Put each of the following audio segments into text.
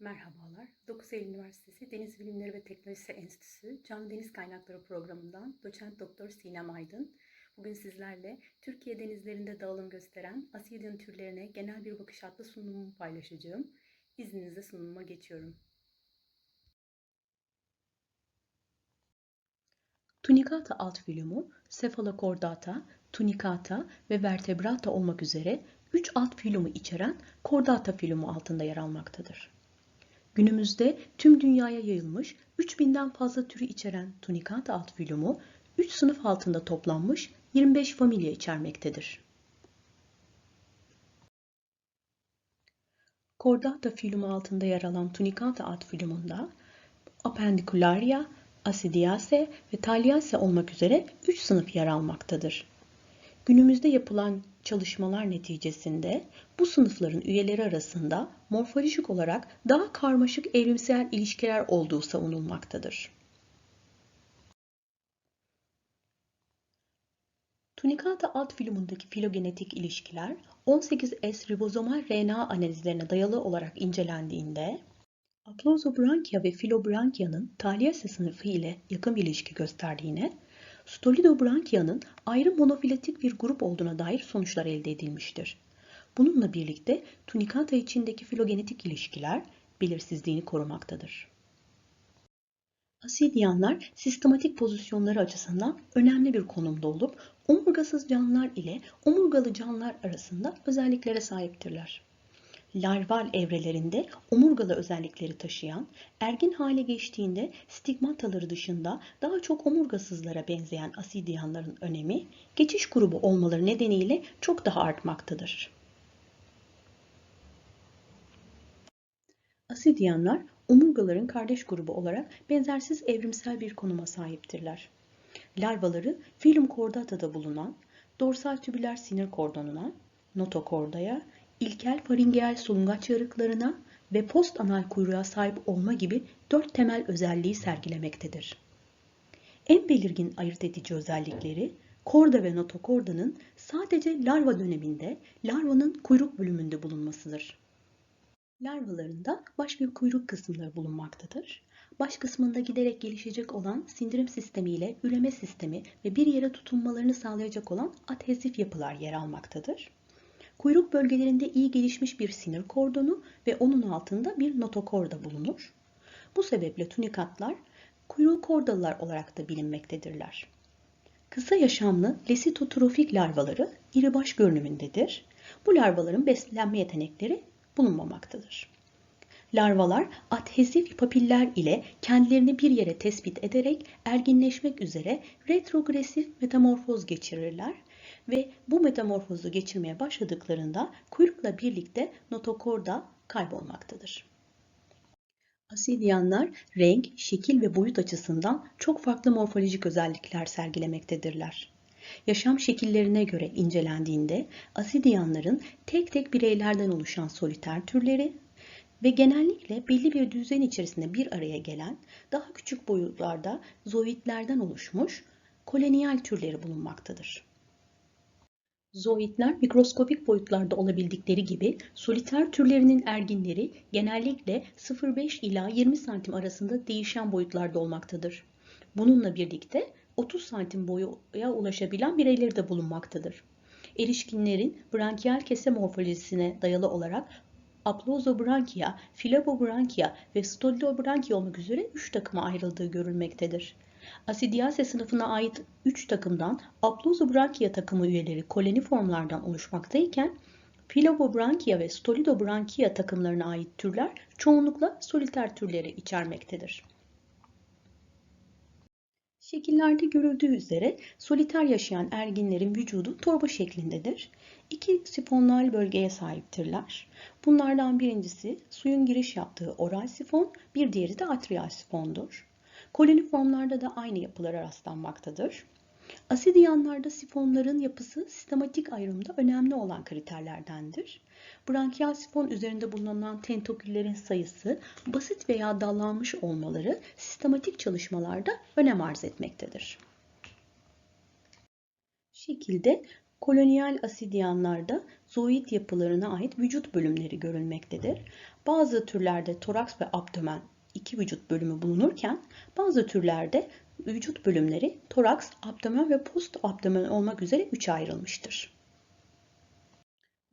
Merhabalar. 9 Eylül Üniversitesi Deniz Bilimleri ve Teknolojisi Enstitüsü Canlı Deniz Kaynakları programından doçent doktor Sinem Aydın. Bugün sizlerle Türkiye denizlerinde dağılım gösteren asidyen türlerine genel bir bakış adlı sunumumu paylaşacağım. İzninizle sunumuma geçiyorum. Tunicata alt filumu, Cephalochordata, Tunicata ve Vertebrata olmak üzere 3 alt filumu içeren Chordata filumu altında yer almaktadır. Günümüzde tüm dünyaya yayılmış 3000'den fazla türü içeren Tunicata alt filumu 3 sınıf altında toplanmış 25 familya içermektedir. Chordata filumu altında yer alan Tunicata alt filumunda Appendicularia, Asidiaceae ve Thaliaceae olmak üzere 3 sınıf yer almaktadır. Günümüzde yapılan çalışmalar neticesinde bu sınıfların üyeleri arasında morfolojik olarak daha karmaşık evrimsel ilişkiler olduğu savunulmaktadır. Tunicata alt filumundaki filogenetik ilişkiler 18S ribozomal RNA analizlerine dayalı olarak incelendiğinde Aplozobranchia ve Filobranchia'nın Thaliaceae sınıfı ile yakın bir ilişki gösterdiğine, Stolidobranchia'nın ayrı monofiletik bir grup olduğuna dair sonuçlar elde edilmiştir. Bununla birlikte Tunicata içindeki filogenetik ilişkiler belirsizliğini korumaktadır. Asidyanlar sistematik pozisyonları açısından önemli bir konumda olup omurgasız canlılar ile omurgalı canlılar arasında özelliklere sahiptirler. Larval evrelerinde omurgalı özellikleri taşıyan, ergin hale geçtiğinde stigmataları dışında daha çok omurgasızlara benzeyen asidyanların önemi, geçiş grubu olmaları nedeniyle çok daha artmaktadır. Asidyanlar omurgaların kardeş grubu olarak benzersiz evrimsel bir konuma sahiptirler. Larvaları filum chordata'da bulunan dorsal tübüler sinir kordonuna, notokordaya, ilkel faringeal solungaç yarıklarına ve postanal kuyruğa sahip olma gibi dört temel özelliği sergilemektedir. En belirgin ayırt edici özellikleri korda ve notokorda'nın sadece larva döneminde larvanın kuyruk bölümünde bulunmasıdır. Larvalarında baş ve kuyruk kısımları bulunmaktadır. Baş kısmında giderek gelişecek olan sindirim sistemi ile üreme sistemi ve bir yere tutunmalarını sağlayacak olan adhezif yapılar yer almaktadır. Kuyruk bölgelerinde iyi gelişmiş bir sinir kordonu ve onun altında bir notokorda bulunur. Bu sebeple tunikatlar kuyruğu kordalılar olarak da bilinmektedirler. Kısa yaşamlı lesitotrofik larvaları iri baş görünümündedir. Bu larvaların beslenme yetenekleri bulunmamaktadır. Larvalar adhezif papiller ile kendilerini bir yere tespit ederek erginleşmek üzere retrogresif metamorfoz geçirirler ve bu metamorfozu geçirmeye başladıklarında kuyrukla birlikte notokorda kaybolmaktadır. Asidyanlar renk, şekil ve boyut açısından çok farklı morfolojik özellikler sergilemektedirler. Yaşam şekillerine göre incelendiğinde asidyanların tek tek bireylerden oluşan soliter türleri ve genellikle belli bir düzen içerisinde bir araya gelen daha küçük boyutlarda zoitlerden oluşmuş koloniyal türleri bulunmaktadır. Zoitler mikroskopik boyutlarda olabildikleri gibi soliter türlerinin erginleri genellikle 0,5 ila 20 santim arasında değişen boyutlarda olmaktadır. Bununla birlikte 30 santim boya ulaşabilen bireyleri de bulunmaktadır. Erişkinlerin brankiyal kese morfolojisine dayalı olarak Aplozobrankia, Philobrankia ve Stolidobrankia olmak üzere 3 takıma ayrıldığı görülmektedir. Asidiaceae sınıfına ait 3 takımdan Aplozobrankia takımı üyeleri koloniformlardan oluşmaktayken Philobrankia ve Stolidobrankia takımlarına ait türler çoğunlukla soliter türleri içermektedir. Şekillerde görüldüğü üzere soliter yaşayan erginlerin vücudu torba şeklindedir. İki sifonal bölgeye sahiptirler. Bunlardan birincisi suyun giriş yaptığı oral sifon, bir diğeri de atrial sifondur. Koloniformlarda da aynı yapılara rastlanmaktadır. Asidyanlarda sifonların yapısı sistematik ayrımda önemli olan kriterlerdendir. Brankiyal sifon üzerinde bulunan tentaküllerin sayısı, basit veya dallanmış olmaları sistematik çalışmalarda önem arz etmektedir. Şekilde kolonyal asidyanlarda zoit yapılarına ait vücut bölümleri görülmektedir. bazı türlerde toraks ve abdomen iki vücut bölümü bulunurken bazı türlerde vücut bölümleri toraks, abdomen ve post abdomen olmak üzere üçe ayrılmıştır.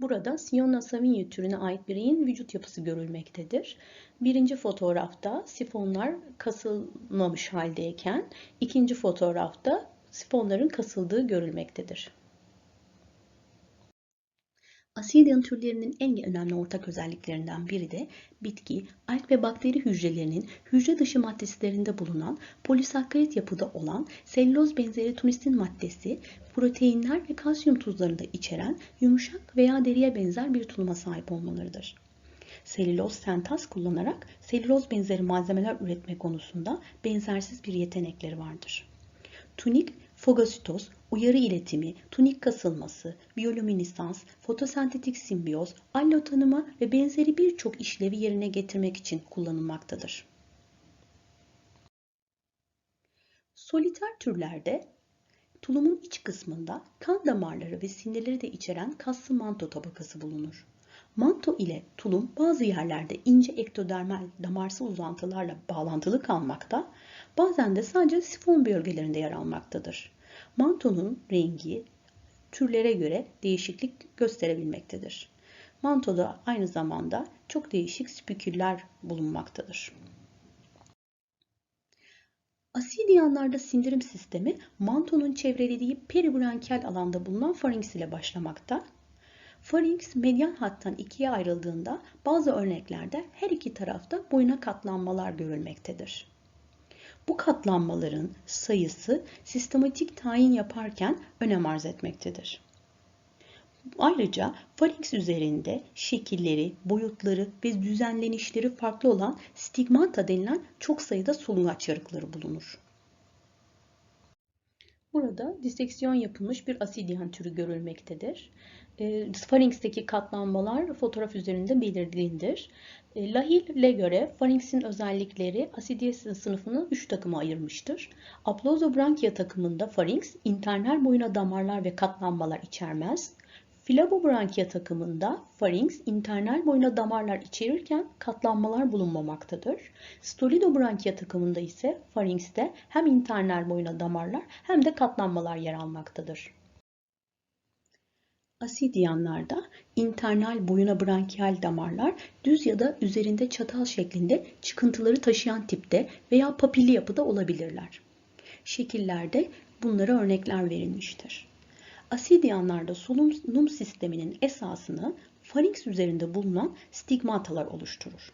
Burada Siona savinia türüne ait bireyin vücut yapısı görülmektedir. Birinci fotoğrafta sifonlar kasılmamış haldeyken, ikinci fotoğrafta sifonların kasıldığı görülmektedir. Asidyan türlerinin en önemli ortak özelliklerinden biri de bitki, alg ve bakteri hücrelerinin hücre dışı maddeslerinde bulunan polisakkarit yapıda olan selüloz benzeri tunisin maddesi, proteinler ve kalsiyum tuzlarını da içeren yumuşak veya deriye benzer bir tuluma sahip olmalarıdır. Selüloz sentaz kullanarak selüloz benzeri malzemeler üretme konusunda benzersiz bir yetenekleri vardır. Tunik Fagositoz, uyarı iletimi, tunik kasılması, biyolüminesans, fotosentetik simbiyoz, allo tanıma ve benzeri birçok işlevi yerine getirmek için kullanılmaktadır. Soliter türlerde tulumun iç kısmında kan damarları ve sinirleri de içeren kaslı manto tabakası bulunur. Manto ile tulum bazı yerlerde ince ektodermal damarsı uzantılarla bağlantılı kalmakta, bazen de sadece sifon bölgelerinde yer almaktadır. Mantonun rengi türlere göre değişiklik gösterebilmektedir. Mantoda aynı zamanda çok değişik spiküller bulunmaktadır. Asidyanlarda sindirim sistemi mantonun çevrelediği peribronkyal alanda bulunan farinks ile başlamakta. Farinks medyan hattan ikiye ayrıldığında bazı örneklerde her iki tarafta boyuna katlanmalar görülmektedir. Bu katlanmaların sayısı sistematik tayin yaparken önem arz etmektedir. Ayrıca farinks üzerinde şekilleri, boyutları ve düzenlenişleri farklı olan stigmata denilen çok sayıda solungaç yarıkları bulunur. Burada diseksiyon yapılmış bir asidyen türü görülmektedir. E, Farinx'teki katlanmalar fotoğraf üzerinde belirgindir. E, Lahill'e göre Farinx'in özellikleri asidiyes sınıfını 3 takıma ayırmıştır. Aplozobrankia takımında Farinx internal boyuna damarlar ve katlanmalar içermez. Flabobrankia takımında farinks internal boyuna damarlar içerirken katlanmalar bulunmamaktadır. Stolidobrankia takımında ise faringste hem internal boyuna damarlar hem de katlanmalar yer almaktadır. Asidyanlarda internal boyuna brankiyal damarlar düz ya da üzerinde çatal şeklinde çıkıntıları taşıyan tipte veya papilli yapıda olabilirler. Şekillerde bunlara örnekler verilmiştir. Asidyanlarda solunum sisteminin esasını farinks üzerinde bulunan stigmatalar oluşturur.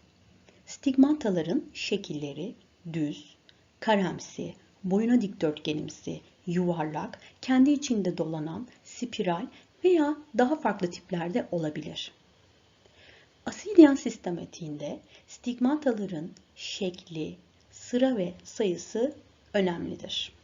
Stigmataların şekilleri düz, karemsi, boyuna dikdörtgenimsi, yuvarlak, kendi içinde dolanan, spiral veya daha farklı tiplerde olabilir. Asidyan sistematiğinde stigmataların şekli, sıra ve sayısı önemlidir.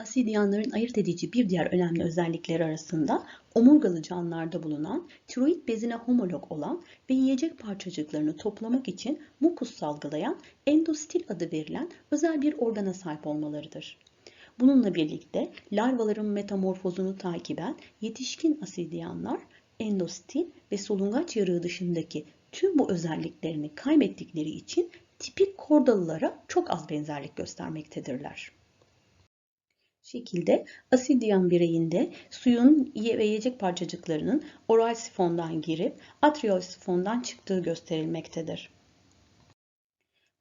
Asidyanların ayırt edici bir diğer önemli özellikleri arasında omurgalı canlılarda bulunan tiroid bezine homolog olan ve yiyecek parçacıklarını toplamak için mukus salgılayan endostil adı verilen özel bir organa sahip olmalarıdır. Bununla birlikte larvaların metamorfozunu takiben yetişkin asidyanlar endostil ve solungaç yarığı dışındaki tüm bu özelliklerini kaybettikleri için tipik kordalılara çok az benzerlik göstermektedirler şekilde asidyan bireyinde suyun ve yiyecek parçacıklarının oral sifondan girip atrial sifondan çıktığı gösterilmektedir.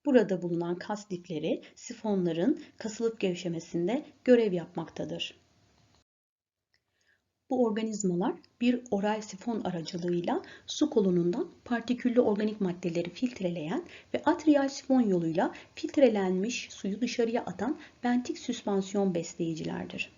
Burada bulunan kas lifleri sifonların kasılıp gevşemesinde görev yapmaktadır. Bu organizmalar bir oral sifon aracılığıyla su kolonundan partiküllü organik maddeleri filtreleyen ve atrial sifon yoluyla filtrelenmiş suyu dışarıya atan bentik süspansiyon besleyicilerdir.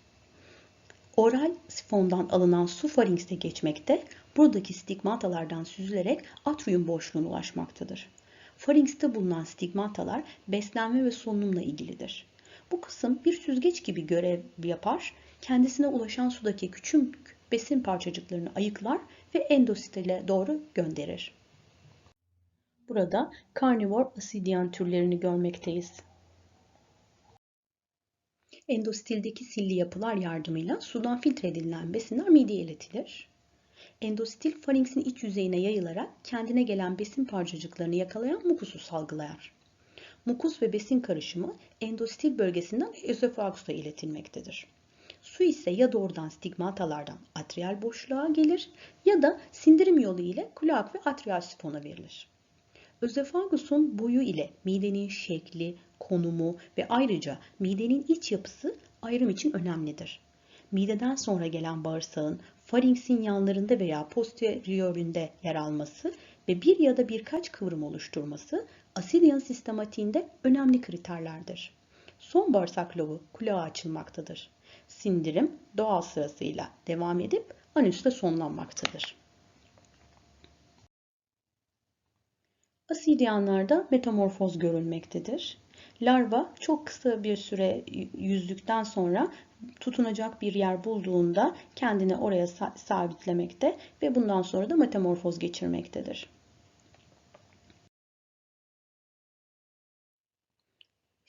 Oral sifondan alınan su faringse geçmekte, buradaki stigmatalardan süzülerek atrium boşluğuna ulaşmaktadır. Faringste bulunan stigmatalar beslenme ve solunumla ilgilidir. Bu kısım bir süzgeç gibi görev yapar kendisine ulaşan sudaki küçük besin parçacıklarını ayıklar ve endostile doğru gönderir. Burada karnivor asidyan türlerini görmekteyiz. Endostildeki silli yapılar yardımıyla sudan filtre edilen besinler mideye iletilir. Endostil faringsin iç yüzeyine yayılarak kendine gelen besin parçacıklarını yakalayan mukusu salgılar. Mukus ve besin karışımı endostil bölgesinden özofagusa iletilmektedir. Su ise ya doğrudan stigmatalardan atrial boşluğa gelir ya da sindirim yolu ile kulak ve atrial sifona verilir. Özofagusun boyu ile midenin şekli, konumu ve ayrıca midenin iç yapısı ayrım için önemlidir. Mideden sonra gelen bağırsağın faringsin yanlarında veya posterioründe yer alması ve bir ya da birkaç kıvrım oluşturması asidyan sistematiğinde önemli kriterlerdir. Son bağırsak lobu kulağa açılmaktadır. Sindirim doğal sırasıyla devam edip anüste sonlanmaktadır. Asidyanlarda metamorfoz görülmektedir. Larva çok kısa bir süre yüzdükten sonra tutunacak bir yer bulduğunda kendini oraya sabitlemekte ve bundan sonra da metamorfoz geçirmektedir.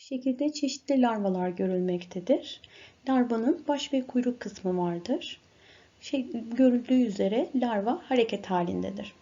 Şekilde çeşitli larvalar görülmektedir. Larvanın baş ve kuyruk kısmı vardır. Şey, görüldüğü üzere larva hareket halindedir.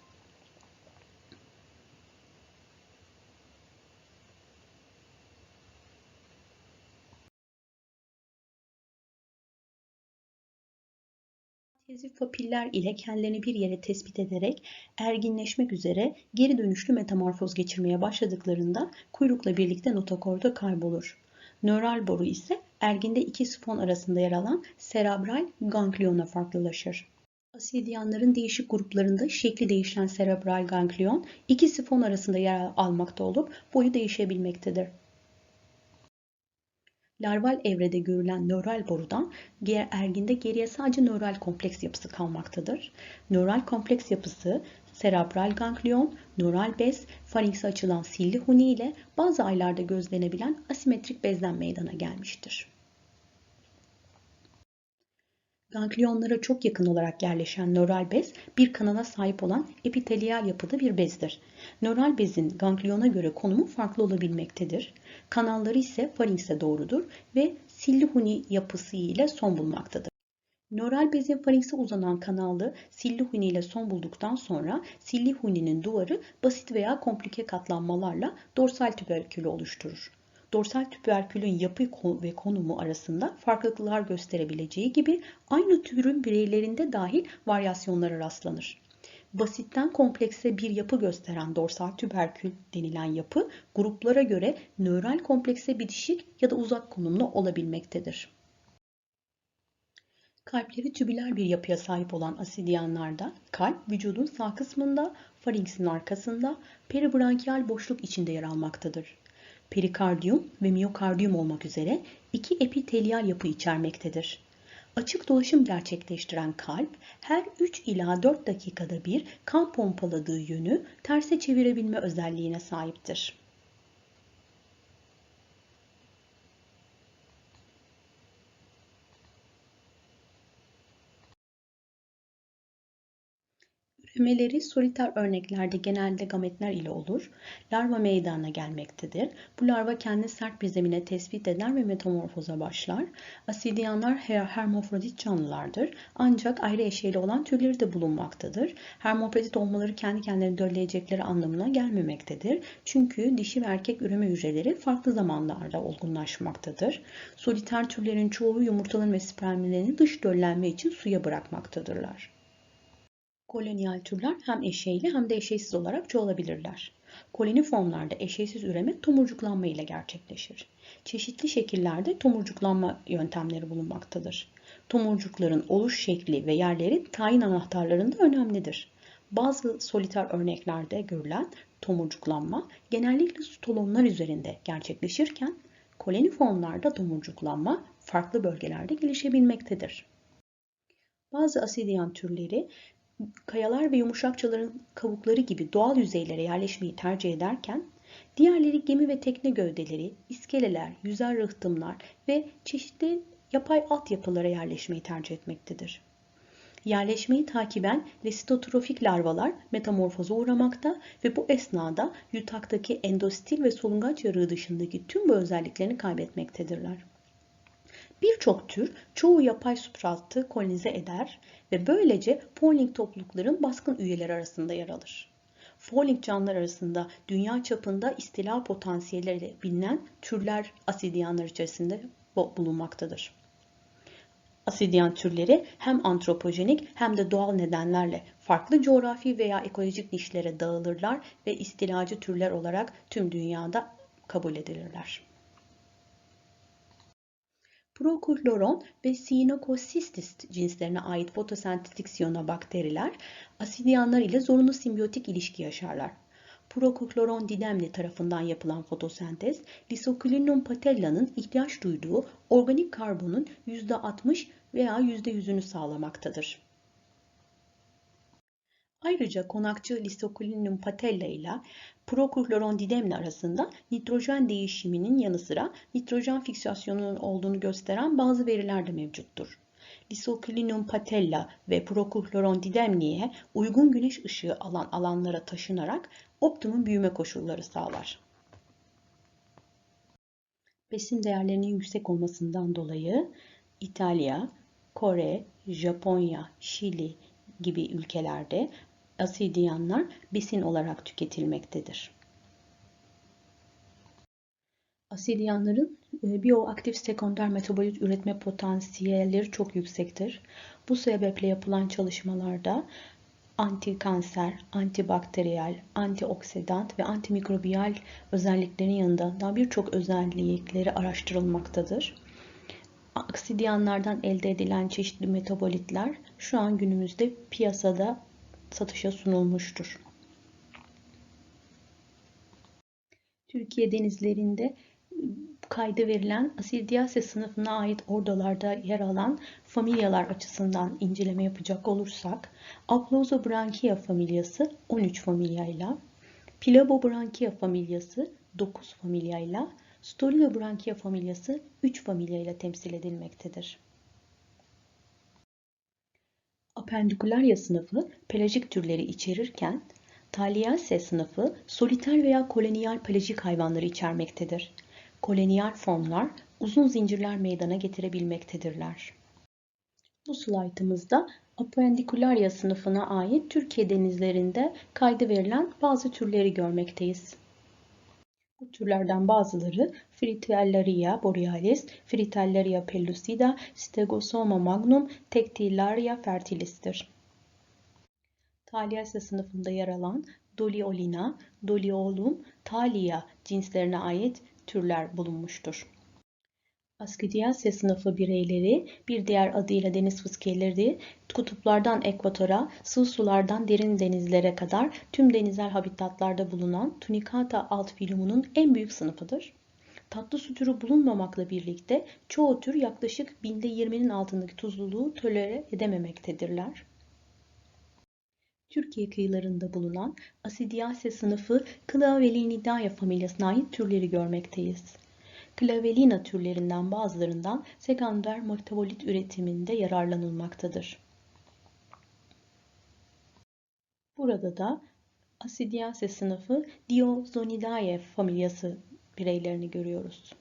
Tezif papiller ile kendilerini bir yere tespit ederek erginleşmek üzere geri dönüşlü metamorfoz geçirmeye başladıklarında kuyrukla birlikte notokorda kaybolur. Nöral boru ise erginde iki sifon arasında yer alan serebral gangliyona farklılaşır. Asidyanların değişik gruplarında şekli değişen serebral ganglion iki sifon arasında yer almakta olup boyu değişebilmektedir. Larval evrede görülen nöral borudan erginde geriye sadece nöral kompleks yapısı kalmaktadır. Nöral kompleks yapısı serebral ganglion, nöral bez, faringse açılan silli huni ile bazı aylarda gözlenebilen asimetrik bezden meydana gelmiştir. Ganglionlara çok yakın olarak yerleşen nöral bez bir kanala sahip olan epitelyal yapıda bir bezdir. Nöral bezin gangliona göre konumu farklı olabilmektedir. Kanalları ise faringse doğrudur ve silli yapısı ile son bulmaktadır. Nöral bezin faringse uzanan kanalı silli ile son bulduktan sonra silli duvarı basit veya komplike katlanmalarla dorsal tüberkülü oluşturur dorsal tüberkülün yapı ve konumu arasında farklılıklar gösterebileceği gibi aynı türün bireylerinde dahil varyasyonlara rastlanır. Basitten komplekse bir yapı gösteren dorsal tüberkül denilen yapı gruplara göre nöral komplekse bitişik ya da uzak konumlu olabilmektedir. Kalpleri tübüler bir yapıya sahip olan asidyanlarda kalp vücudun sağ kısmında, faringsin arkasında, peribrankial boşluk içinde yer almaktadır perikardiyum ve miyokardiyum olmak üzere iki epitelyal yapı içermektedir. Açık dolaşım gerçekleştiren kalp her 3 ila 4 dakikada bir kan pompaladığı yönü terse çevirebilme özelliğine sahiptir. Üremeleri soliter örneklerde genelde gametler ile olur. Larva meydana gelmektedir. Bu larva kendi sert bir zemine tespit eder ve metamorfoza başlar. Asidyanlar her hermafrodit canlılardır. Ancak ayrı eşeğli olan türleri de bulunmaktadır. Hermafrodit olmaları kendi kendilerini dölleyecekleri anlamına gelmemektedir. Çünkü dişi ve erkek üreme hücreleri farklı zamanlarda olgunlaşmaktadır. Soliter türlerin çoğu yumurtaların ve spermlerini dış döllenme için suya bırakmaktadırlar. Kolonyal türler hem eşeyli hem de eşeysiz olarak çoğalabilirler. Koloni formlarda eşeysiz üreme tomurcuklanma ile gerçekleşir. Çeşitli şekillerde tomurcuklanma yöntemleri bulunmaktadır. Tomurcukların oluş şekli ve yerleri tayin anahtarlarında önemlidir. Bazı soliter örneklerde görülen tomurcuklanma genellikle stolonlar üzerinde gerçekleşirken koloni formlarda tomurcuklanma farklı bölgelerde gelişebilmektedir. Bazı asidyan türleri kayalar ve yumuşakçaların kabukları gibi doğal yüzeylere yerleşmeyi tercih ederken, diğerleri gemi ve tekne gövdeleri, iskeleler, yüzer rıhtımlar ve çeşitli yapay altyapılara yerleşmeyi tercih etmektedir. Yerleşmeyi takiben lesitotrofik larvalar metamorfoza uğramakta ve bu esnada yutaktaki endostil ve solungaç yarığı dışındaki tüm bu özelliklerini kaybetmektedirler. Birçok tür çoğu yapay substratı kolonize eder ve böylece polling toplulukların baskın üyeleri arasında yer alır. Polling canlılar arasında dünya çapında istila potansiyelleri bilinen türler asidyanlar içerisinde bulunmaktadır. Asidyan türleri hem antropojenik hem de doğal nedenlerle farklı coğrafi veya ekolojik nişlere dağılırlar ve istilacı türler olarak tüm dünyada kabul edilirler. Prokuloron ve Cyanocystis cinslerine ait fotosentetik siyanobakteriler asidyanlar ile zorunlu simbiyotik ilişki yaşarlar. Prokukloron didemli tarafından yapılan fotosentez, Lisocrinum patella'nın ihtiyaç duyduğu organik karbonun %60 veya %100'ünü sağlamaktadır. Ayrıca konakçı Lisocrinum patella ile prokloron didemli arasında nitrojen değişiminin yanı sıra nitrojen fiksasyonunun olduğunu gösteren bazı veriler de mevcuttur. Lisocrinum patella ve prokloron didemliğe uygun güneş ışığı alan alanlara taşınarak optimum büyüme koşulları sağlar. Besin değerlerinin yüksek olmasından dolayı İtalya, Kore, Japonya, Şili gibi ülkelerde asidyanlar besin olarak tüketilmektedir. Asidyanların e, bioaktif sekonder metabolit üretme potansiyelleri çok yüksektir. Bu sebeple yapılan çalışmalarda anti kanser, antibakteriyel, antioksidant ve antimikrobiyal özelliklerin yanında daha birçok özellikleri araştırılmaktadır. Aksidiyanlardan elde edilen çeşitli metabolitler şu an günümüzde piyasada satışa sunulmuştur. Türkiye denizlerinde kaydı verilen Asildiaceae sınıfına ait ordolarda yer alan familyalar açısından inceleme yapacak olursak Aplozobranchia familyası 13 familyayla, Pilabobranchia familyası 9 familyayla, Stolidobranchia familyası 3 familyayla temsil edilmektedir. Apendikularia sınıfı pelajik türleri içerirken Taliaceae sınıfı soliter veya koloniyal pelajik hayvanları içermektedir. Koloniyal formlar uzun zincirler meydana getirebilmektedirler. Bu slaytımızda Apendikularia sınıfına ait Türkiye denizlerinde kaydı verilen bazı türleri görmekteyiz. Bu türlerden bazıları Fritillaria borealis, Fritillaria pellucida, Stegosoma magnum, Tectillaria fertilis'tir. Thaliaceae sınıfında yer alan Doliolina, Doliolum, Thalia cinslerine ait türler bulunmuştur. Ascidiaceae sınıfı bireyleri bir diğer adıyla deniz fıskiyeleri kutuplardan ekvatora, sığ sulardan derin denizlere kadar tüm denizel habitatlarda bulunan Tunicata alt filumunun en büyük sınıfıdır. Tatlı su türü bulunmamakla birlikte çoğu tür yaklaşık binde 20'nin altındaki tuzluluğu tolere edememektedirler. Türkiye kıyılarında bulunan Asidiaceae sınıfı Clavelinidae familyasına ait türleri görmekteyiz. Clavelina türlerinden bazılarından sekonder metabolit üretiminde yararlanılmaktadır. Burada da Asidiaceae sınıfı Diosonidae familyası bireylerini görüyoruz.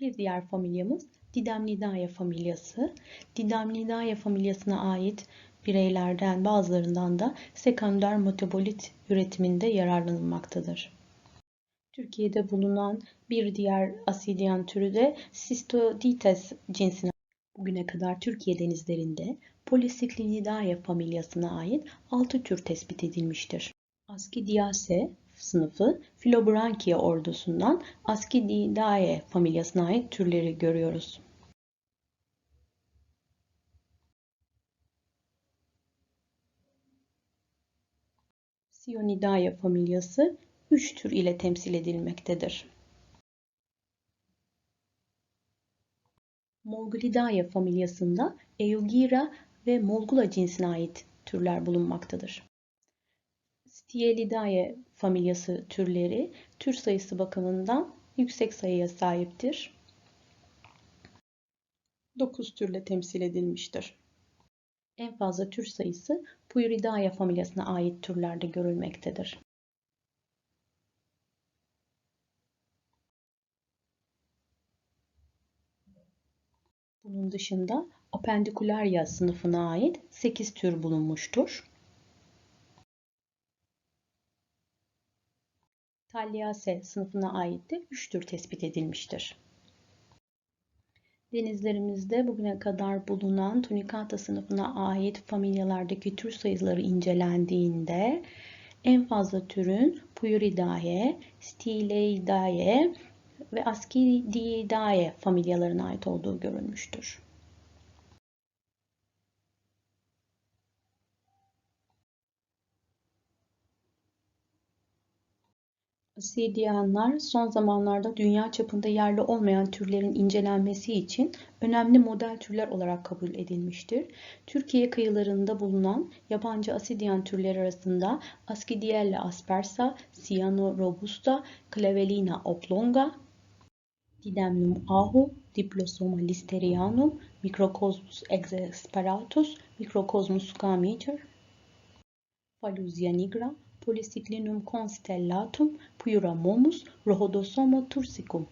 Bir diğer familyamız Didamnidae familyası. Didamnidae familyasına ait bireylerden bazılarından da sekonder metabolit üretiminde yararlanılmaktadır. Türkiye'de bulunan bir diğer asidyan türü de Cystodites cinsine. Bugüne kadar Türkiye denizlerinde Polycyclinidae familyasına ait 6 tür tespit edilmiştir. Ascidiaceae sınıfı Philobranchia ordusundan Ascididae familyasına ait türleri görüyoruz. Sionidae familyası 3 tür ile temsil edilmektedir. Molgulidae familyasında Eugira ve Molgula cinsine ait türler bulunmaktadır. Stielidae familyası türleri tür sayısı bakımından yüksek sayıya sahiptir. 9 türle temsil edilmiştir. En fazla tür sayısı Pueridae familyasına ait türlerde görülmektedir. Bunun dışında Apendikularia sınıfına ait 8 tür bulunmuştur. Thalliaceae sınıfına ait de 3 tür tespit edilmiştir. Denizlerimizde bugüne kadar bulunan Tunicata sınıfına ait familyalardaki tür sayıları incelendiğinde en fazla türün Puyuridae, Stileidae ve Ascidiidae familyalarına ait olduğu görülmüştür. Obsidyenler son zamanlarda dünya çapında yerli olmayan türlerin incelenmesi için önemli model türler olarak kabul edilmiştir. Türkiye kıyılarında bulunan yabancı asidyen türleri arasında Ascidiella aspersa, Cyano robusta, Clavellina oblonga, Didymnum ahu, Diplosoma listerianum, Microcosmus exasperatus, Microcosmus scameter, Faluzia nigra, Polycyclinum constellatum, Pura momus, Rhodosoma tursicum.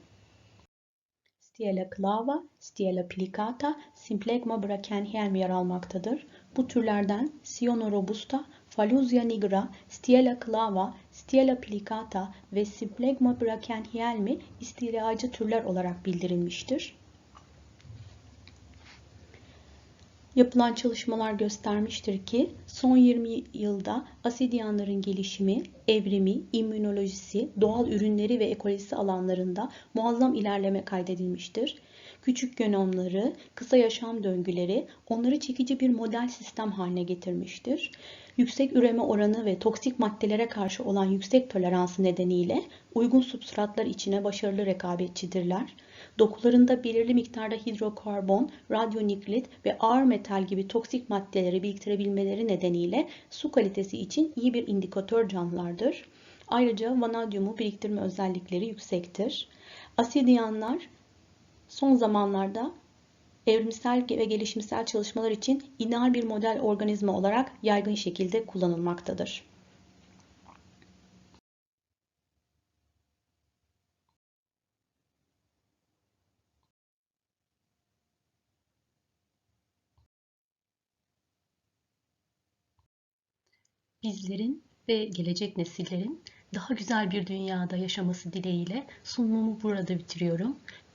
Stiela clava, Stiela plicata, Symplegma brachenhelm yer almaktadır. Bu türlerden Siono robusta, Faluzia nigra, Stiela clava, Stiela plicata ve Symplegma brachenhelmi istilacı türler olarak bildirilmiştir. Yapılan çalışmalar göstermiştir ki son 20 yılda asidyanların gelişimi, evrimi, immünolojisi, doğal ürünleri ve ekolojisi alanlarında muazzam ilerleme kaydedilmiştir. Küçük genomları, kısa yaşam döngüleri onları çekici bir model sistem haline getirmiştir. Yüksek üreme oranı ve toksik maddelere karşı olan yüksek toleransı nedeniyle uygun substratlar içine başarılı rekabetçidirler. Dokularında belirli miktarda hidrokarbon, radyonüklit ve ağır metal gibi toksik maddeleri biriktirebilmeleri nedeniyle su kalitesi için iyi bir indikatör canlılardır. Ayrıca vanadyumu biriktirme özellikleri yüksektir. Asidyanlar son zamanlarda evrimsel ve gelişimsel çalışmalar için ideal bir model organizma olarak yaygın şekilde kullanılmaktadır. Bizlerin ve gelecek nesillerin daha güzel bir dünyada yaşaması dileğiyle sunumumu burada bitiriyorum.